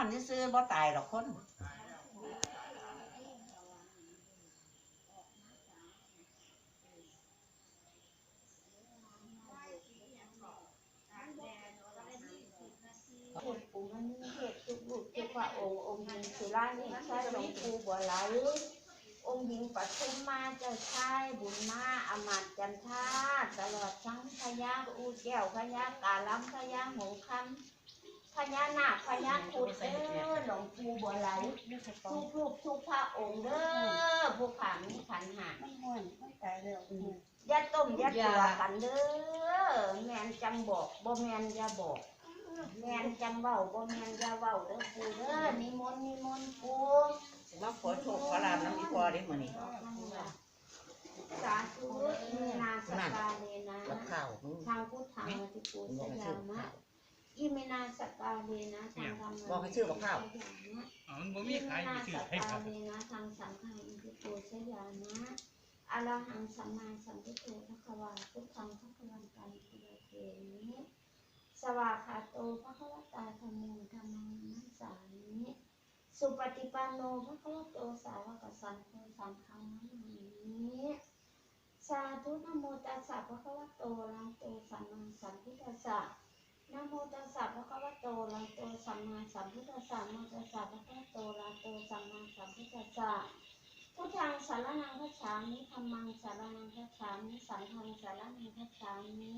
อนซื่อบ่ตายหรอกคนคุณปู่มันเหตุทุกลูกทุกพระองค์องค์หญิงสุรานีใช่หลวงปู่บัวไหลองค์หญิงปทุมมาเจ้าชายบุญมาอมาตจันทาตลอดทั้งพญาอูแก้วพญากาลัมพญาหงคำ ญานาคพญาคุดเด้อหลวงปู่บัวไหลทุกลูกทุกพระองค์เด้อผู้ขันขันหามันม่วนมันตายแล้วอย่าต้มอย่าตัวกันเด้อแม่นจังบอกบ่แม่นอย่าบอก แม่นจังเว้าบ่แม่นอย่าเว้าเด้อปู่เด้อนิมนต์นิมนต์ปู่สิมาขอโชคขอลาบน้ำอีพอได้มื้อนี้สาธุมีนาสกาเลนะกับข้าวมึงทางพุทธังอธิปูสบอกให้ยาซื้อกับมะข้าว อิมินาสกาเลนะทางธรรมบอกให้ซื้อกับข้าว อ๋อมันบ่มีขายมีซื้อสให้คการับเลนะทางสังฆังอธิปูสยามะอะระหังสัมมาสัมพุทโธพระควาพุทธังพระควันตังคุระเทนิสวากขาโตพระควตาธรรมโมธรรมังนัสสามิสุปฏิปันโนพระคัมภโตสาวกสังโฆสังฆานามิสาธุนะโมตัสสะพระคัมภโตอะระหะโตสัมมาสัมพุทธัสสะ นะโมตัสสะพระคัมภโตอะระหะโตสัมมาสัมพุทธัสสะโมตัสสะพระคัมภโตอะระหะโตสัมมาสัมพุทธัสสะพุทธังสารนังคัจฉามิธัมมังสารนังคัจฉามิสังฆังสารนังคัจฉามิ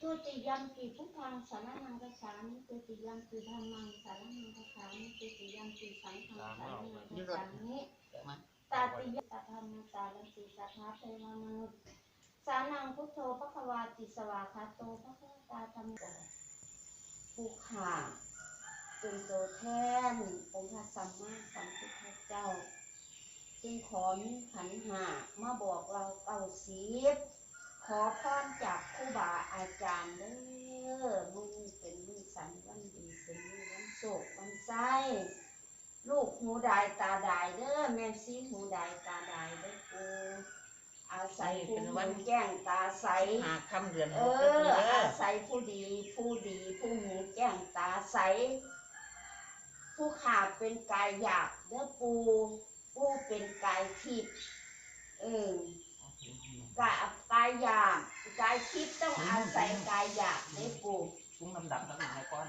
ทุติยัมปิพุทธังสารนังคัจฉามิทุติยัมปิธัมมังสารนังคัจฉามิทุติยัมปิสังฆังสารนังคัจฉามิตาติยะธรรมสารสิสัทธาเทวมนุษย์สานังพุทโธพระควาติสวาคาโตพระควตาธรรมโก ผู้ขาเป็นตัวแทนองค์พระสัมมาสัมพุทธเจ้า จึงขอมีขันหามาบอกเราเก้าสิบขอพรจากครูบาอาจารย์เด้อมือเป็นมือสันวันดีเป็นมือวันโศกวันไส้ลูกหูดายตาดายเด้อแม่ซีหูดายตาดายเด้อปู อาศัยผู้หูแจ้งตาใส หาคำเดือนเอหกเด้อออาศัยผู้ดี ผู้ดี ผู้หูแจ้งตาใส ผู้ขาเป็นกายหยาบเด้อปูปูเป็นกายทิพย์เออกายกายหยาบกายทิพย์ต้องอาศัยกายหยาบเด้อปู ถุงดำๆแล้วหน่อยก่อน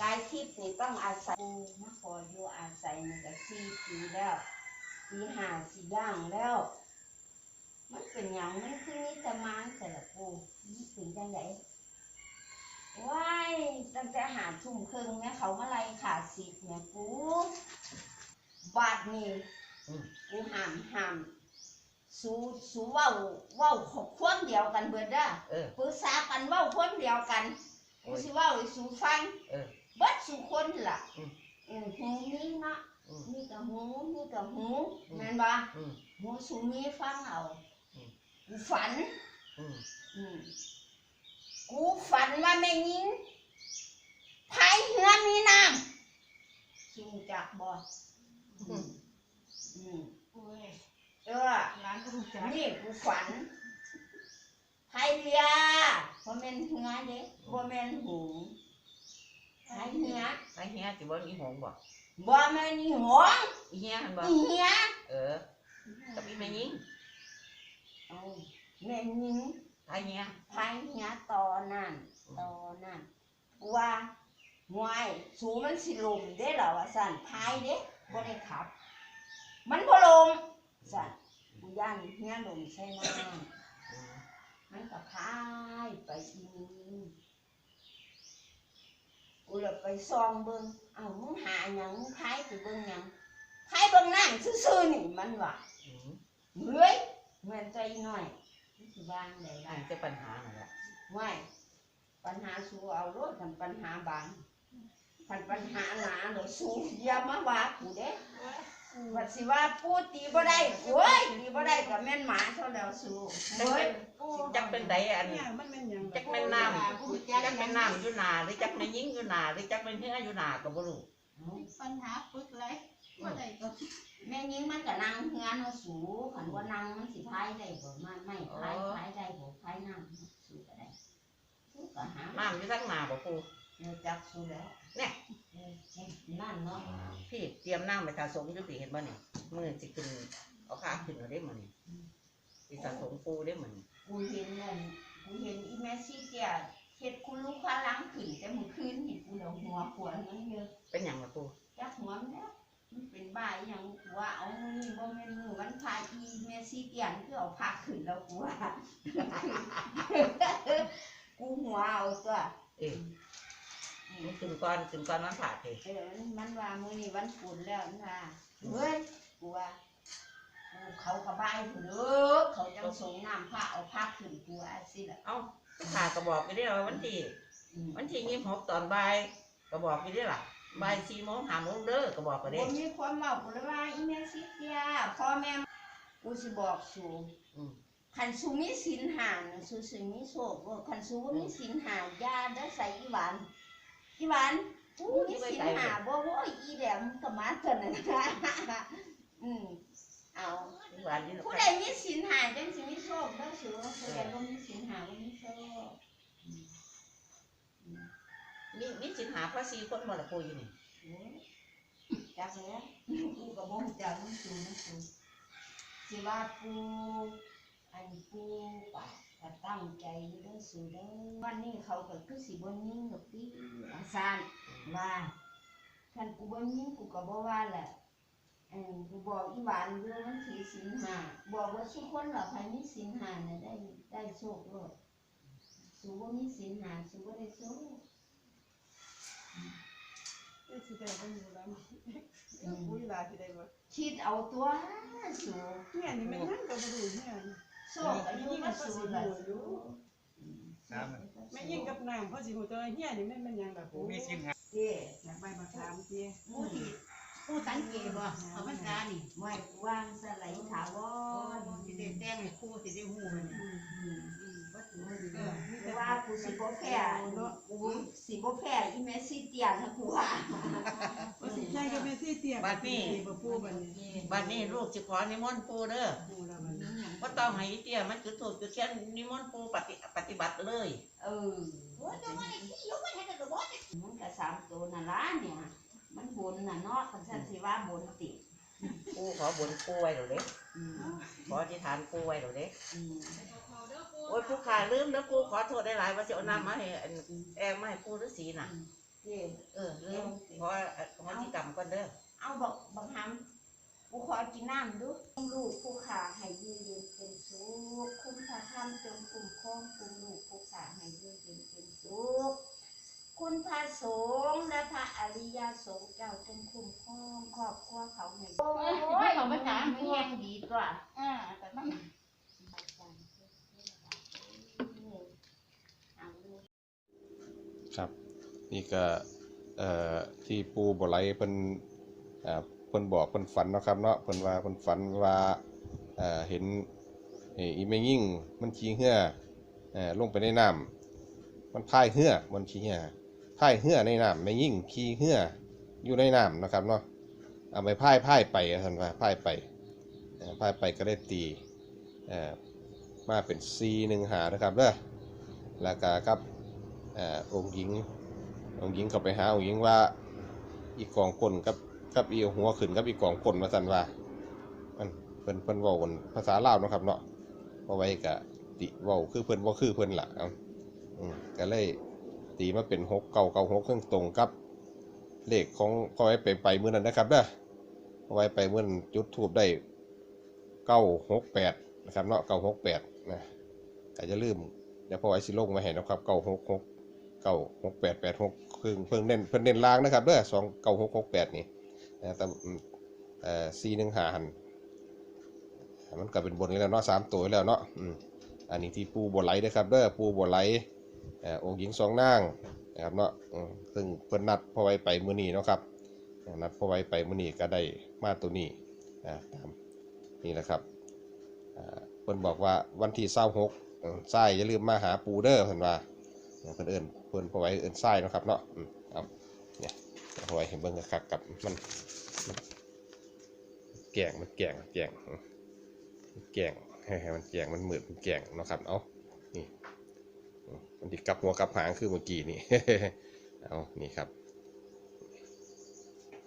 กายทิพย์นี่ต้องอาศัยปูมาขออยู่อาศัยนี่ก็สี่ปีแล้ว ปีห้าสี่ย่างแล้ว มันเป็นอย่างมันคือนิตมานแต่ละปูมันเป็นจังไดว้ายตั้งแต่หาทุ่มครึ่งเนี่ยเขามาไล่ขาดสิบเนี่ยปูบาดนี่กูห้ามห้ามสู้สู้เว้าเว้าขบคนเดียวกันเบิดเด้อเออปรึกษากันเว้าคนเดียวกันกูสิเว้าให้สู้ฟังเออเบิดสู่คนล่ะอืมอืมหูนี่เนาะอืม นี่กับหูนี่กับหูอืมแม่นบ่อืมหูสูมีฟังเอาอืมกูฝันอืมอืมกูฝันว่าแม่ยิงพายเรือมีน้ำสูจักบ่อืมอืมโอ้ยเออร้านก็รู้จักนี่กูฝันพายเรือบ่แม่นเรือเด้บ่แม่นหูพายเรือไอ้เฮียสิบ่มีหงบ่ บ่แม่นอีหงอีเฮียหั่นบ่อีเหี้ยเออกับอีแม่ยิงเอาแม่ยิงไอ้เฮียพายเหี้ยตอนั่นตอนั่นว่าหวยสูมันสิลมเด้เหรอว่าสั่นพายเด้บ่ได้ขับ มันบ่ลมสั่นกูย่านเหี้ยลมใช่ไหมอืมมันก็พายไปอีนี่ กูเลยไปซองเบิ่งเอ้ามึงหาหยังมึงพายไปเบิ่งหยังพายเบิ่งนั่งซื่อๆนี่มันว่าอืมเฮ้ยแม่นใจหน่อยมันสิวางได้อัล่ะนจะปัญหานั่นแหละไม่ปัญหาสู้เอารถกันปัญหาบางคันปัญหาหนาเดี๋ยวสู้อย่ามาว่ากูเด้ว่าสิว่าพูดตีบ่ได้โอ้ยตีบ่ได้ก็แม่นหมาเท่าแล้วสู้จักเฮ้เป็ยนสิจักเป็นใดอันเนี่ยมันเป็นหยังจักแม่นน้ำ จักแม่น้ำอยู่หนาหรือจักแม่ยิงอยู่หนาหรือจักแม่เฮียอยู่หนาก็บ่รู้ปัญหาฝึกไรว่าได้ก็แม่ยิงมันก็นั่งเฮือนเอาสูคันว่านั่งมันสิพายได้บ่ไม่ไม่พายพายได้บ่พายน้ำสู้ก็ได้สูก็หาน้ำอยู่ทั้งหนาบ่ปูรู้จักสูแล้วเนี่ยนั่นเนาะพี่เตรียมน้ำไปสะสมอยู่พี่เห็นบ่เนี่ยมือสิขึ้นเอาขาขึ้นเอาได้มันสิสะสมปูได้เหมันกูเห็นนั่นกูเห็นอีแม่ซี่เตีย เฮ็ดกูรู้ข้าล้างขึ้นแต่มื้อคืนนี่กูเดาหัวขวนมันเยอะเป็นหยังล่ะปูจักหัวมันแล้วมันเป็นบ้าอหยังกูว่าเอามื้อนี้บ่แม่นมื้อวันพาอีแม่ซีเตียนคือเอาพาขึ้นแล้วกูว่ากูหัวเอาตัวเอ้ยมันขึ้นก่อนขึ้นก่อนมันผ่าเถอะเออมันว่ามื้อนี้วันพุธแล้วมันว่าเฮ้ยกูว่ากูเขากระบายพุ่นเด้อเขาจังส่งน้ำพระเอาพาขึ้นกูว่าสิล่ะเอ้า ผ่ากระบอกไปได้ว่าวันที่อืมวันที่ยี่สิบหกตอนบ่ายกระบอกไปได้ล่ะบ่ายสี่โมงห้าโมงเด้อกระบอกไปบ่ได้มีความเมากูเลยว่าอีแม่สิเตียพ่อแม่กูสิบอกสูอืมคันสูมีศีลหาน่ะสูสิมีโชคบ่คันสูบ่มีศีลหาญาเด้อใส่อีหวานอีหวานกูมีศีลหาบ่โว้ยอีแหลมก็มาเท่านั้นนะอืมเอา ที่บ้านนี่ผู้ใดมีศีลหาจังสิมีโชคเด้อสูผู้ใดบ่มีศีลหาบ่มีโชคมีมีสินหาพระสี่คนบ่ละปูอยู่นี่โอ้ยจักแล้วกูก็บ่รู้จักมันสูมันสูสิว่าปูอันปูปะก็ตั้งใจอยู่เด้อสูเด้อวันนี้เขาก็คือสิบ่ยิงดอกติอาซานว่าคันกูบ่ยิงกูก็บ่ว่าแหละ เออกูบอกอีหวานอยู่มันถือศีลห้าบอกว่าทุกคนล่ะใครมีศีลห้าน่ะได้ได้โชคโลดสูบ่มีศีลห้าสูบ่ได้โชคเอ้ยสิได้บ่อยู่แล้วอุ้ยลาสิได้บ่คิดเอาตัวสูเนี่ยนี่มันนั่งก็บ่รู้เนี่ยโชคอายุก็สูละสูน้ำมันแม่ยิงกับน้ำเพราะสิฮู้ตัวเฮียนี่แม่นมันหยังล่ะปูปูมีชิ้นหาเจ้อยากใบมาถามเตี้ยมูที่ ผู้สังเกตว่าเขาภาษานี่ไม่วางสไลด์ถาวรสิได้แจ้งให้ครูสิได้ฮู้มันอืมอืมอืมบ่ถือว่าดีเด้อมีแต่แต่ว่าว่ากูสิบ่แพ้กูสิบ่แพ้อีแม่ซีเตียนนะกูว่าบ่สิใช่ก็แม่สิเตี้ยบ่ปูบัดนี้บัดนี้ลูกสิขอนิมนต์ปูเด้อปูแล้วบัดนี้บ่ต้องให้อีเตี้ยมันจุดถูกจุดเทียนนิมนต์ปูปฏิปฏิบัติเลยเออ โอ้ยจะมาได้ที่ยกมาให้กันบ่มันก็สามตัวนั่นล่ะเนี่ย มันบนน่ะเนาะคันฉันสิว่าบนติปูขอบนปูไว้เดี๋ยวเด้อืมขออธิษฐานปูไว้เดี๋ยวเด้อืมโอ้ยผู้ขาลืมแล้วปูขอโทษได้หลายว่าสิเอาน้ำมาให้อันแองมาให้ปูฤาษีน่ะ เจ้เออลืมขอขอที่กรรมก่อนเด้อ เอาบอกบังหำกูขอกินน้ำดูลูกผู้ขาให้ยืนเย็นเป็นสุขคุณพระธรรมจงคุ้มครองคุณลูกผู้ขาให้ยืนเย็นเป็นสุขคุณพระสงฆ์และพระอริยสงฆ์เจ้าจงคุ้มครองครอบครัวเขาให้โอ้ยเขาไม่ถามไม่แห้งดีกว่า อ่าแต่มัน ครับ นี่ก็เอ่อที่ปูบ่ไหลเพิ่นอ่าเพิ่นบอกเพิ่นฝันเนาะครับเนาะเพิ่นว่าเพิ่นฝันว่าเอ่อเห็นไอ้อีแม่ยิ่งมันขี่เหือเอ่อลงไปในน้ำมันพายเหื่อมันขี่เหื่อพายเหื่อในน้ำแม่ยิ่งขี่เหื่ออยู่ในน้ำนะครับเนาะเอาไปพายพายไปท่านว่าพายไปเอ่อพายไปก็ได้ตี อ่อมาเป็น4 1หานะครับเด้อแล้วก็ครับอ่อองค์หญิงองค์หญิงเข้าไปหาองค์หญิงว่าอีกกองคนกับกับอีหัวขึ้นกับอีกกองคนมาสันว่ามันเพิ่นเพิ่นว้ากันภาษาลาวนะครับเนาะเพราไว้กะติเว้าคือเพิ่นบ่าคือเพิ่นล่ะอาอืมก็เลยตีมาเป็น6เก่าเก่า6เครื่องตรงกับเลขของพอไว้ไปไปมื้อนั้นนะครับเด้อพอไว้ไปมื้อนจุดทูบได้968 นะครับเนาะ968นะก็จะลืมเดี๋ยวพอไว้สิลงมาให้นะครับเก้าหกหกเก้าหกแปดแปดหกเพิ่งเพิ่งเน้นเพิ่งเน้นล่างนะครับเด้อสองเก้าหกหกแปดนี่นะแต่อืมเอ่อสี่หนึ่งหาหันมันก็เป็นบนนี้แล้วเนาะสามตัวแล้วเนาะอืมอันนี้ที่ปูบัวไหลเด้อครับเด้อปูบัวไหลอ่งค์หญิงสองนางนะครับเนาะซึ่งเพิ่นนัดพอไว้ไปมือนี้เนาะครับนัดพอไว้ไปมือนี้ก็ได้มาตัวนี้อ่าตามนี่แหละครับ เพิ่นบอกว่าวันที่26เออไส้อย่าลืมมาหาปูเด้อเพิ่นว่าเพิ่นเอิ้นเพิ่นพอไว้เอิ้นไส้เนาะครับเนาะเอาเนี่ยเอาไว้ให้เบิ่งคักกับมันมันแกงมันแกงแกงแกงให้มันแกงมันหมืดมันแกงเนาะครับเอานี่มันติกลับหัวกับหางคือเมื่อกี้นี่เอานี่ครับ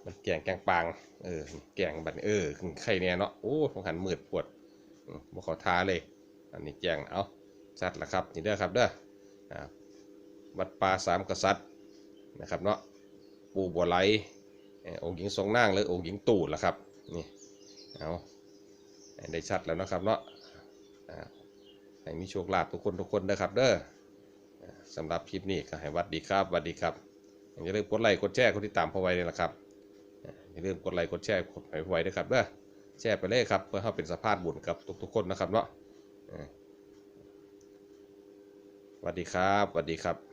มันแกงแกงปางเออแกงบันเออไข่เนี่ยเนาะโอ้ผมหันหมืดปวด บ่ขอท้าเลย อันนี้แกงเอาชัดแล้วครับนี่เด้อครับเด้อวัดป่าสามกษัตริย์นะครับเนาะปู่บัวไหลอ่งค์หญิงทรงนางหรือองค์หญิงตู่ละครับนี่เอาได้ชัดแล้วนะครับเนาะให้มีโชคลาภทุกคนทุกคนนะครับเด้อสำหรับคลิปนี้ก็ให้วัดดีครับวัดดีครับอย่าลืมกดไลค์กดแชร์กดติดตามพอไว้เลยนะครับอย่าลืมกดไลค์กดแชร์กดให้พอไว้ด้วยครับเด้อ แชร์ไปเลยครับ เพื่อให้เป็นสะพานบุญกับทุกๆคนนะครับเนาะอ่าสวัสดีครับสวัสดีครับ